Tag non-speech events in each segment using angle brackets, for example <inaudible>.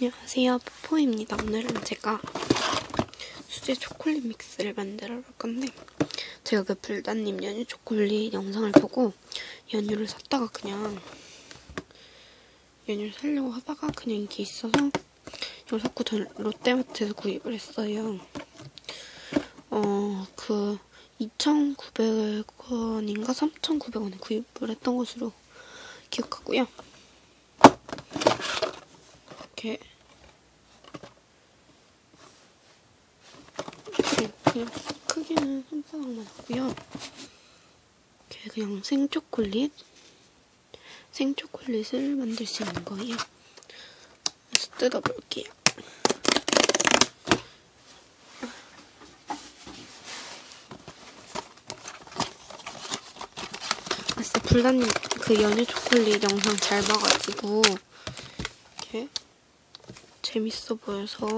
안녕하세요, 포포입니다. 오늘은 제가 수제 초콜릿 믹스를 만들어 볼 건데 제가 그 불단님 연유 초콜릿 영상을 보고 연유를 샀다가 그냥 연유를 사려고 하다가 그냥 이게 있어서 이걸 샀고 전 롯데마트에서 구입을 했어요. 어, 그 2,900원인가 3,900원에 구입을 했던 것으로 기억하고요. 이렇게 그냥 크기는 손바닥만 하고요. 이렇게 그냥 생초콜릿 생초콜릿을 만들 수 있는 거예요. 그래서 뜯어볼게요. 아, 진짜 불단님 그 연유 초콜릿 영상 잘 봐가지고 이렇게 재밌어 보여서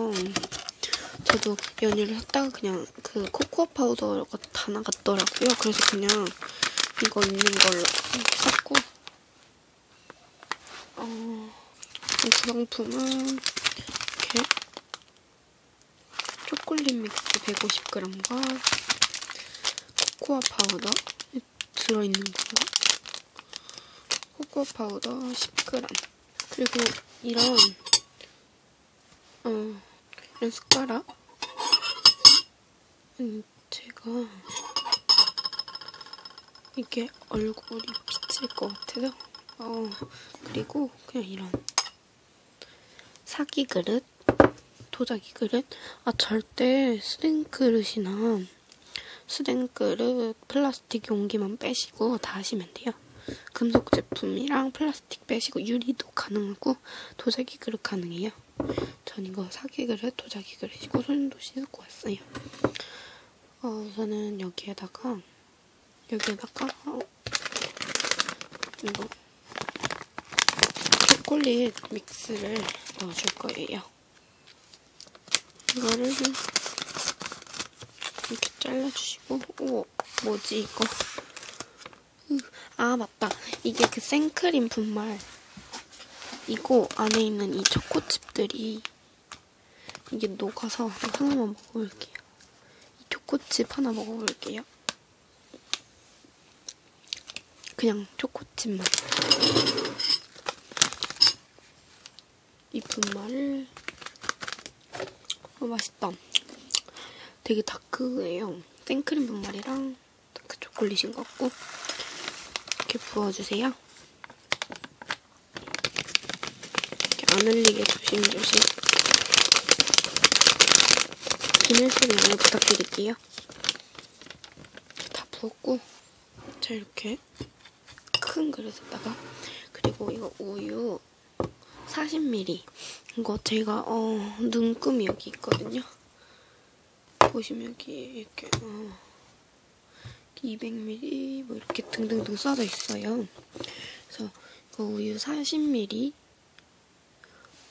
저도 연유를 샀다가 그냥 그 코코아 파우더가 다 나갔더라고요. 그래서 그냥 이거 있는 걸로 샀고 어, 구성품은 이렇게 초콜릿 믹스 150g과 코코아 파우더 들어있는 건가? 코코아 파우더 10g 그리고 이런 어 이런 숟가락 음, 제가 이게 얼굴이 비칠 것 같아서 어 그리고 그냥 이런 사기 그릇 도자기 그릇? 아 절대 스랭 그릇이나 스랭 그릇 플라스틱 용기만 빼시고 다 하시면 돼요. 금속 제품이랑 플라스틱 빼시고 유리도 가능하고 도자기 그릇 가능해요. 전 이거 사기 그릇, 도자기 그릇이고 손도 씻고 왔어요. 어, 우선은 여기에다가 여기에다가 어, 이거 초콜릿 믹스를 넣어줄 거예요. 이거를 이렇게 잘라주시고 오 뭐지 이거 아 맞다 이게 그 생크림 분말 이거 안에 있는 이 초코칩들이 이게 녹아서 하나만 먹어볼게요. 이 초코칩 하나 먹어볼게요. 그냥 초코칩만. 이 분말을 어, 맛있다. 되게 다크예요. 생크림 분말이랑 다크 초콜릿인 것 같고 이렇게 부어주세요. 안 흘리게 조심조심 비닐소리 양해 부탁드릴게요. 다 부었고 자 이렇게 큰 그릇에다가 그리고 이거 우유 40ml 이거 제가 어 눈금이 여기 있거든요. 보시면 여기 이렇게 어 200ml 뭐 이렇게 등등등 써져 있어요. 그래서 그 우유 40ml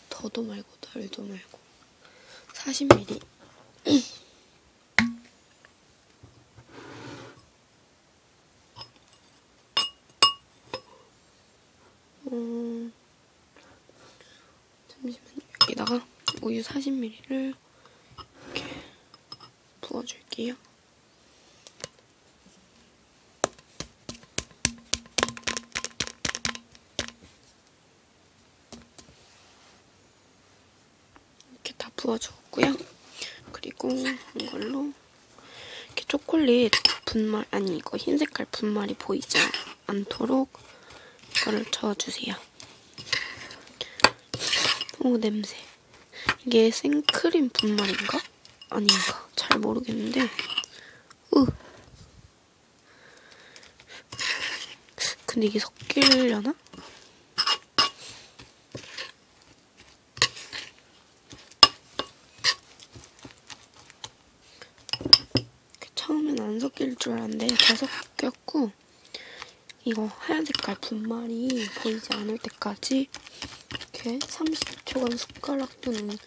더도 말고 덜도 말고. 40ml 음, 잠시만요. 여기다가 우유 40ml를 이렇게 부어줄게요. 이렇게 다 부어주었고요. 그리고 이걸로 이렇게 초콜릿 분말 아니 이거 흰 색깔 분말이 보이지 않도록 이거를 저어주세요. 오 냄새. 이게 생크림 분말인가? 아닌가? 잘 모르겠는데. 으. 근데 이게 섞이려나? 처음엔 안 섞일 줄 알았는데 다 섞였고 이거 하얀 색깔 분말이 보이지 않을 때까지 이렇게 30초간 숟가락 또는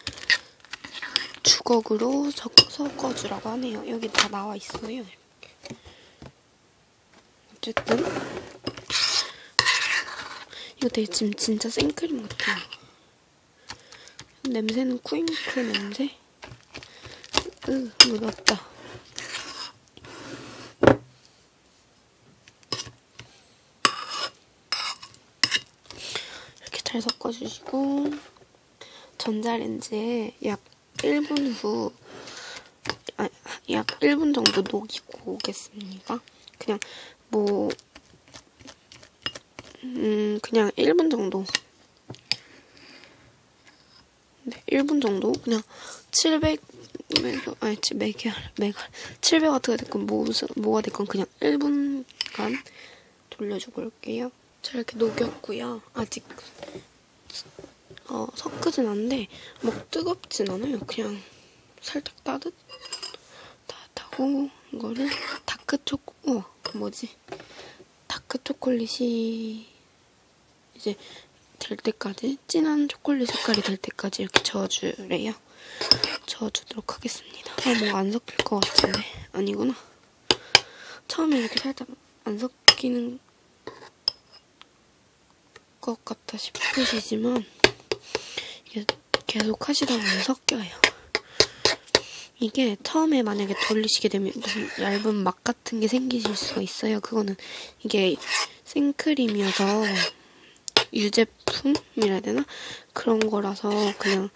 주걱으로 섞어주라고 하네요. 여기 다 나와 있어요. 어쨌든 이거 되게 지금 진짜 생크림 같아요. 냄새는 쿠잉크 냄새? 으, 묻었다. 이렇게 잘 섞어주시고 전자레인지에 약 1분 후, 아, 약 1분 정도 녹이고 오겠습니다. 그냥 뭐, 음, 그냥 1분 정도. 네, 1분 정도? 그냥 700, 메가, 아니, 메가, 메가, 700와트가 됐건, 뭐, 뭐가 됐건 그냥 1분간 돌려주고 올게요. 자, 이렇게 녹였고요. 아직, 어, 섞으진 않는데, 뭐, 뜨겁진 않아요. 그냥 살짝 따뜻, 따뜻하고, 이거를 다크 초코, 우와, 뭐지? 다크 초콜릿이 이제 될 때까지, 진한 초콜릿 색깔이 될 때까지 이렇게 저어주래요. 저어주도록 하겠습니다. 아, 뭐 안 섞일 것 같은데. 아니구나. 처음에 이렇게 살짝 안 섞이는 것 같아 싶으시지만 이게 계속 하시다 보면 섞여요. 이게 처음에 만약에 돌리시게 되면 무슨 얇은 막 같은 게 생기실 수가 있어요. 그거는 이게 생크림이어서 유제품이라 해야 되나? 그런 거라서 그냥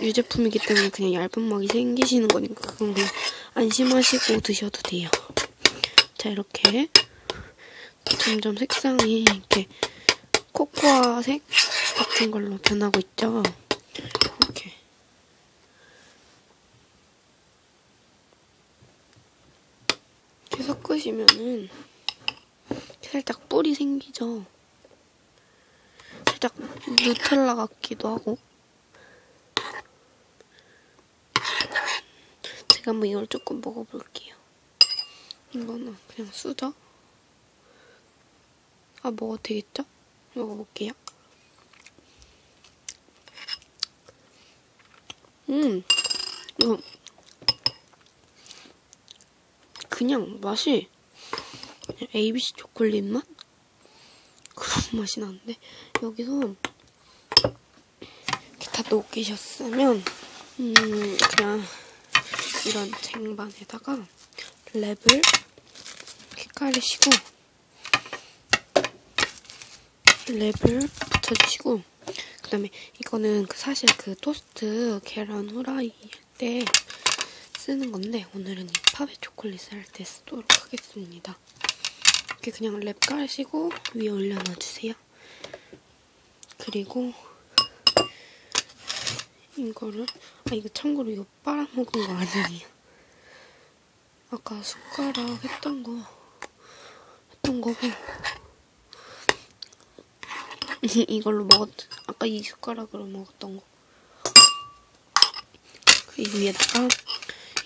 유제품이기 때문에 그냥 얇은 막이 생기시는 거니까 그건 그냥 안심하시고 드셔도 돼요. 자 이렇게 점점 색상이 이렇게 코코아색 같은 걸로 변하고 있죠. 이렇게. 이렇게 섞으시면은 살짝 뿔이 생기죠. 살짝 누텔라 같기도 하고. 제가 한번 이걸 조금 먹어볼게요. 이거는 그냥 수저. 아, 먹어도 되겠죠? 먹어볼게요. 음, 이거 그냥 맛이 그냥 ABC 초콜릿 맛? 그런 <laughs> 맛이 나는데 여기서 다 녹이셨으면 음, 그냥 이런 쟁반에다가 랩을 깔으시고 랩을 붙여주시고 그 다음에 이거는 그 사실 그 토스트 계란 후라이 할 때 쓰는 건데 오늘은 이 파베 초콜릿을 할 때 쓰도록 하겠습니다. 이렇게 그냥 랩 깔으시고 위에 올려놔주세요. 그리고 이거를 아 이거 참고로 이거 빨아먹은 거 아니에요. 아까 숟가락 했던 거 했던 거고 이걸로 먹었, 아까 이 숟가락으로 먹었던 거. 그 위에다가,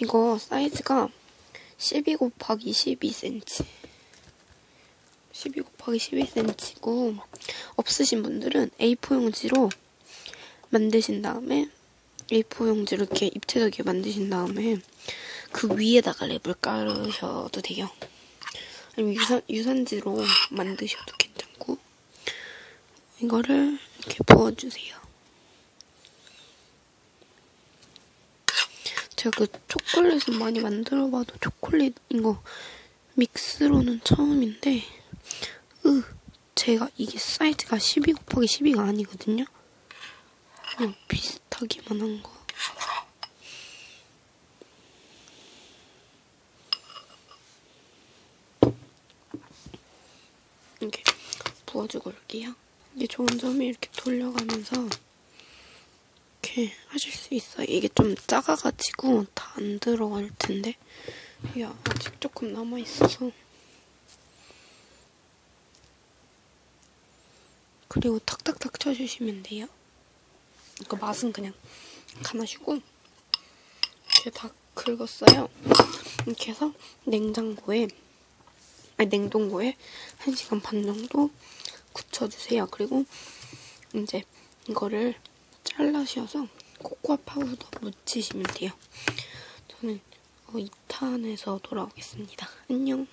이거 사이즈가 12 곱하기 12cm. 12 곱하기 12cm고, 없으신 분들은 A4 용지로 만드신 다음에, A4 용지로 이렇게 입체적이게 만드신 다음에, 그 위에다가 랩을 깔으셔도 돼요. 아니면 유산, 유산지로 만드셔도 괜찮고, 이거를 이렇게 부어주세요. 제가 그 초콜릿은 많이 만들어봐도 초콜릿 이거 믹스로는 처음인데 으 제가 이게 사이즈가 12 곱하기 12가 아니거든요. 그냥 비슷하기만 한 거. 이렇게 부어주고 올게요. 이게 좋은 점이 이렇게 돌려가면서 이렇게 하실 수 있어요. 이게 좀 작아가지고 다 안 들어갈 텐데 이게 아직 조금 남아있어서 그리고 탁탁탁 쳐주시면 돼요. 이거 맛은 그냥 가마시고 이렇게 다 긁었어요. 이렇게 해서 냉장고에 아니 냉동고에 1시간 반 정도 굳혀주세요. 그리고 이제 이거를 잘라셔서 코코아 파우더 묻히시면 돼요. 저는 2탄에서 돌아오겠습니다. 안녕.